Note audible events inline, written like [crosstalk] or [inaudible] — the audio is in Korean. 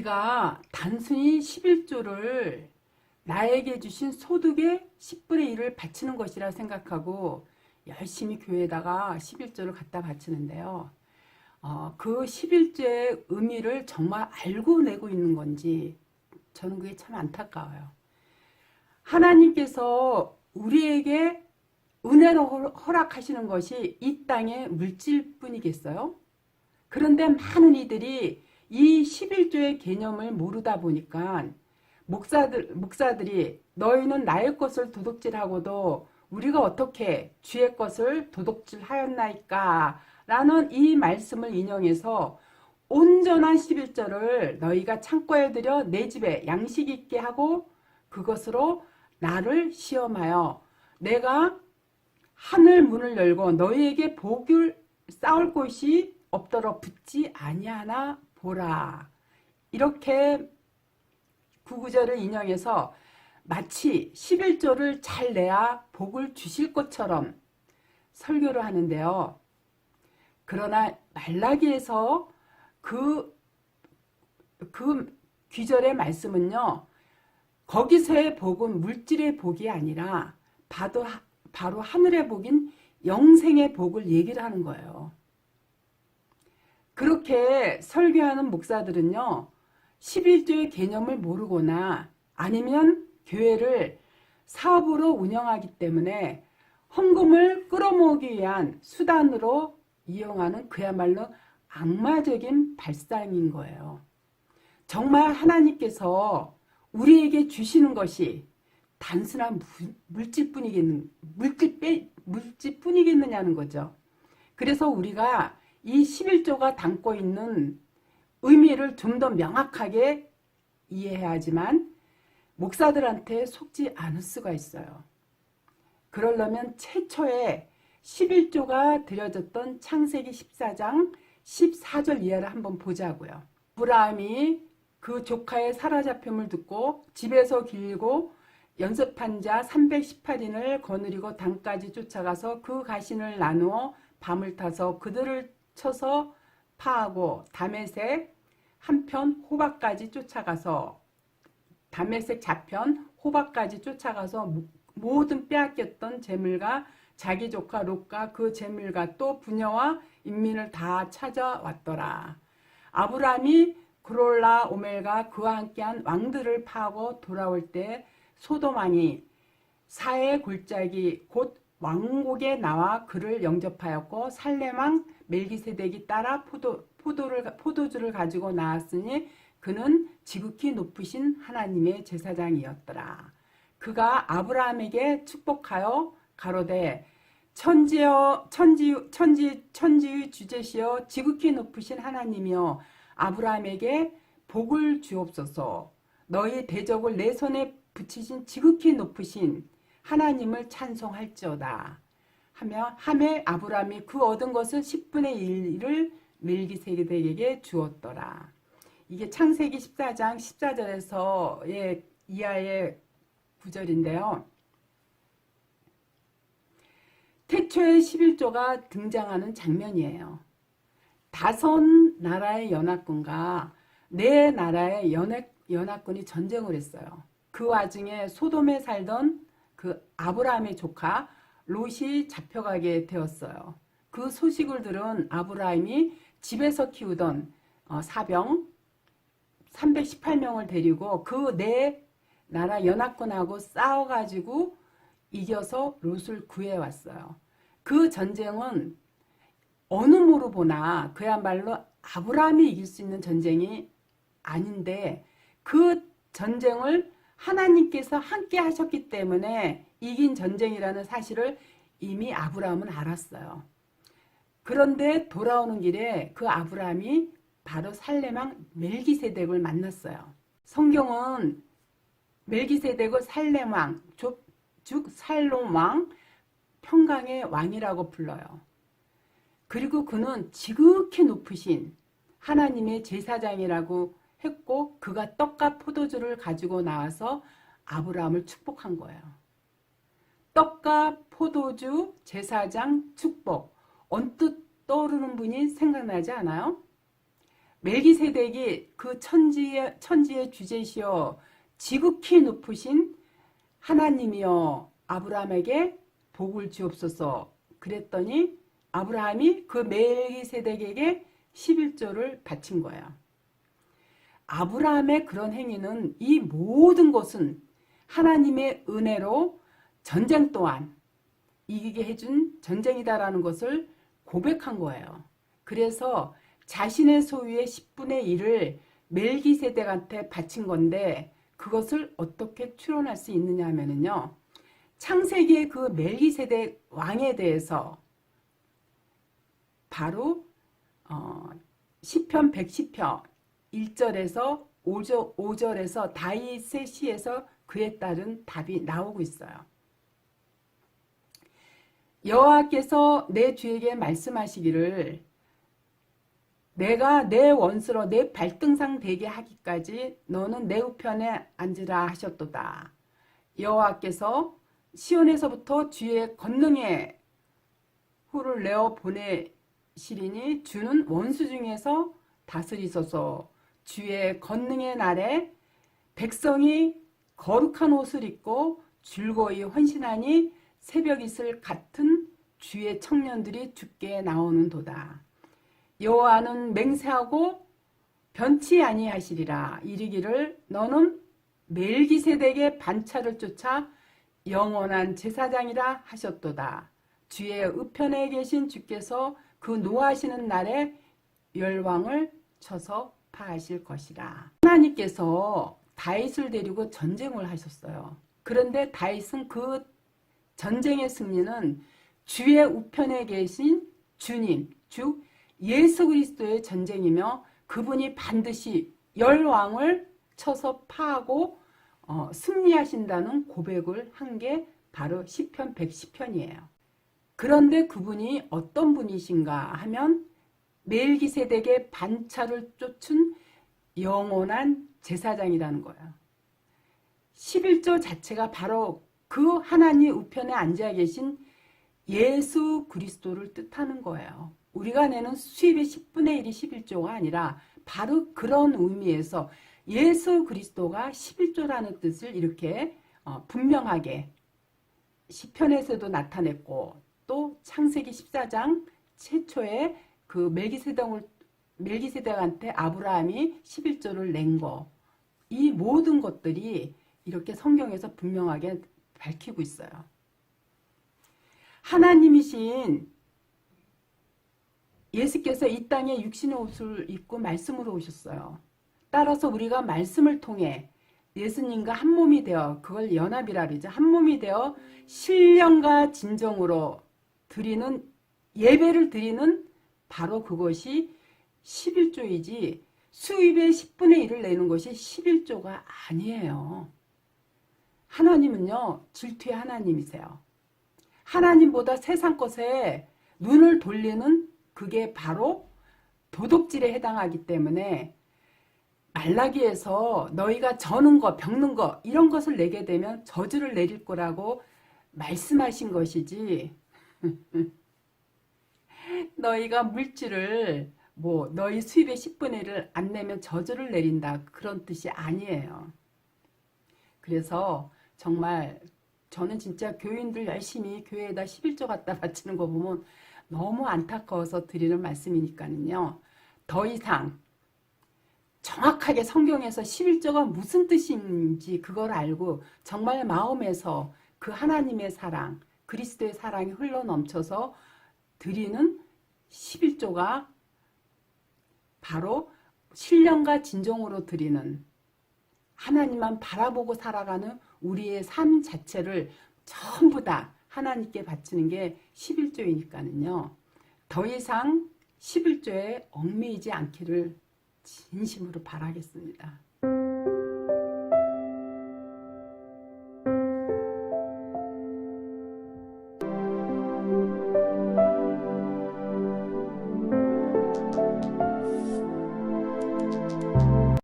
우리가 단순히 11조를 나에게 주신 소득의 10분의 1을 바치는 것이라 생각하고 열심히 교회에다가 11조를 갖다 바치는데요. 어, 그 11조의 의미를 정말 알고 내고 있는 건지 저는 그게 참 안타까워요. 하나님께서 우리에게 은혜로 허- 허락하시는 것이 이 땅의 물질뿐이겠어요? 그런데 많은 이들이 이 11조의 개념을 모르다 보니까 목사들, 목사들이 너희는 나의 것을 도둑질하고도 우리가 어떻게 주의 것을 도둑질하였나이까 라는 이 말씀을 인용해서 온전한 11절을 너희가 창고에 들여 내 집에 양식 있게 하고 그것으로 나를 시험하여 내가 하늘 문을 열고 너희에게 복을 쌓을 곳이 없도록 붙지 아니하나 보라. 이렇게 구구절을 인용해서 마치 11조를 잘 내야 복을 주실 것처럼 설교를 하는데요. 그러나 말라기에서 그, 그 귀절의 말씀은요, 거기서의 복은 물질의 복이 아니라 바로, 바로 하늘의 복인 영생의 복을 얘기를 하는 거예요. 그렇게 설교하는 목사들은요, 11조의 개념을 모르거나 아니면 교회를 사업으로 운영하기 때문에 헌금을 끌어모으기 위한 수단으로 이용하는 그야말로 악마적인 발상인 거예요. 정말 하나님께서 우리에게 주시는 것이 단순한 물- 물질뿐이겠는 물질 빼 물질뿐이겠느냐는 거죠. 그래서 우리가 이 11조가 담고 있는 의미를 좀 더 명확하게 이해해야 하지만 목사들한테 속지 않을 수가 있어요. 그러려면 최초에 11조가 드려졌던 창세기 14장 14절 이하를 한번 보자고요. 브라함이 그 조카의 사로잡힘을 듣고 집에서 길고 연습한 자 318인을 거느리고 당까지 쫓아가서 그 가신을 나누어 밤을 타서 그들을 쳐서 파하고 담에색 한편 호박까지 쫓아가서 담에색 좌편 호박까지 쫓아가서 모- 모든 빼앗겼던 재물과 자기 조카 롯과 그 재물과 또 부녀와 인민을 다 찾아왔더라. 아브라함이 그롤라 오멜과 그와 함께한 왕들을 파고 돌아올 때 소도만이 사의 골짜기 곧 왕국에 나와 그를 영접하였고 살레망 멜기세덱이 따라 포도 포도를 포도주를 가지고 나왔으니 그는 지극히 높으신 하나님의 제사장이었더라. 그가 아브라함에게 축복하여 가로되 천지여 천지 천지 천지의 주제시여 지극히 높으신 하나님이여 아브라함에게 복을 주옵소서. 너희 대적을 내 손에 붙이신 지극히 높으신 하나님을 찬송할지어다. 하며 함에 아브라함이 그 얻은 것을 10분의 1을 멜기세덱에게 주었더라. 이게 창세기 14장 14절에서의 이하의 구절인데요. 태초의 11조가 등장하는 장면이에요. 다섯 나라의 연합군과 네 나라의 연합, 연합군이 전쟁을 했어요. 그 와중에 소돔에 살던 그 아브라함의 조카 롯이 잡혀가게 되었어요. 그 소식을 들은 아브라함이 집에서 키우던 어, 사병 318명을 데리고 그네 나라 연합군하고 싸워가지고 이겨서 롯을 구해왔어요. 그 전쟁은 어느 모로 보나 그야말로 아브라함이 이길 수 있는 전쟁이 아닌데 그 전쟁을 하나님께서 함께 하셨기 때문에 이긴 전쟁이라는 사실을 이미 아브라함은 알았어요. 그런데 돌아오는 길에 그 아브라함이 바로 살레망 멜기세덱을 만났어요. 성경은 멜기세덱을 살레망, 즉, 즉 살롬왕, 평강의 왕이라고 불러요. 그리고 그는 지극히 높으신 하나님의 제사장이라고 했고 그가 떡과 포도주를 가지고 나와서 아브라함을 축복한 거예요. 떡과 포도주, 제사장, 축복. 언뜻 떠오르는 분이 생각나지 않아요? 멜기세덱이 그 천지의 천지의 주제시여 지극히 높으신 하나님이여 아브라함에게 복을 주옵소서 그랬더니 아브라함이 그 멜기세덱에게 11조를 바친 거야. 아브라함의 그런 행위는 이 모든 것은 하나님의 은혜로 전쟁 또한 이기게 해준 전쟁이다라는 것을 고백한 거예요. 그래서 자신의 소유의 10분의 1을 멜기세덱한테 바친 건데 그것을 어떻게 추론할 수 있느냐 하면은요. 창세기의 그 멜기세덱 왕에 대해서 바로 어, 시편 110편 1절에서 5절, 5절에서 다윗의 시에서 그에 따른 답이 나오고 있어요. 여호와께서 내 주에게 말씀하시기를 내가 내 원수로 내 발등상 되게 하기까지 너는 내 우편에 앉으라 하셨도다. 여호와께서 시온에서부터 주의 권능의 후를 내어 보내시리니 주는 원수 중에서 다스리소서 주의 권능의 날에 백성이 거룩한 옷을 입고 즐거이 헌신하니 새벽 이슬 같은 주의 청년들이 죽게 나오는 도다. 여호와는 맹세하고 변치 아니하시리라 이르기를 너는 멜기세덱의 반차를 쫓아 영원한 제사장이라 하셨도다. 주의 우편에 계신 주께서 그 노하시는 날에 열왕을 쳐서 파하실 것이라. 하나님께서 다윗을 데리고 전쟁을 하셨어요. 그런데 다윗은 그 전쟁의 승리는 주의 우편에 계신 주님, 즉 예수 그리스도의 전쟁이며 그분이 반드시 열왕을 쳐서 파하고 어, 승리하신다는 고백을 한 게 바로 시편 110편이에요. 그런데 그분이 어떤 분이신가 하면 멜기세덱의 반차를 쫓은 영원한 제사장이라는 거야. 11조 자체가 바로 그 하나님 우편에 앉아 계신 예수 그리스도를 뜻하는 거예요. 우리가 내는 수입의 10분의 1이 11조가 아니라 바로 그런 의미에서 예수 그리스도가 11조라는 뜻을 이렇게 어, 분명하게 시편에서도 나타냈고 또 창세기 14장 최초에 그 멜기세덱을 멜기세덱한테 아브라함이 11조를 낸 거. 이 모든 것들이 이렇게 성경에서 분명하게 밝히고 있어요. 하나님이신 예수께서 이 땅에 육신의 옷을 입고 말씀으로 오셨어요. 따라서 우리가 말씀을 통해 예수님과 한 몸이 되어 그걸 연합이라 그러죠. 한 몸이 되어 신령과 진정으로 드리는 예배를 드리는 바로 그것이 11조이지 수입의 10분의 1을 내는 것이 11조가 아니에요. 하나님은요, 질투의 하나님이세요. 하나님보다 세상 것에 눈을 돌리는 그게 바로 도덕질에 해당하기 때문에 말라기에서 너희가 저는 거, 병는 거 이런 것을 내게 되면 저주를 내릴 거라고 말씀하신 것이지 [laughs] 너희가 물질을 뭐 너희 수입의 10분의 1을 안 내면 저주를 내린다 그런 뜻이 아니에요. 그래서 정말 저는 진짜 교인들 열심히 교회에다 11조 갖다 바치는 거 보면 너무 안타까워서 드리는 말씀이니까는요. 더 이상 정확하게 성경에서 11조가 무슨 뜻인지 그걸 알고 정말 마음에서 그 하나님의 사랑, 그리스도의 사랑이 흘러 넘쳐서 드리는 11조가 바로 신령과 진정으로 드리는 하나님만 바라보고 살아가는 우리의 삶 자체를 전부 다 하나님께 바치는 게 11조이니까는요. 더 이상 11조에 얽매이지 않기를 진심으로 바라겠습니다.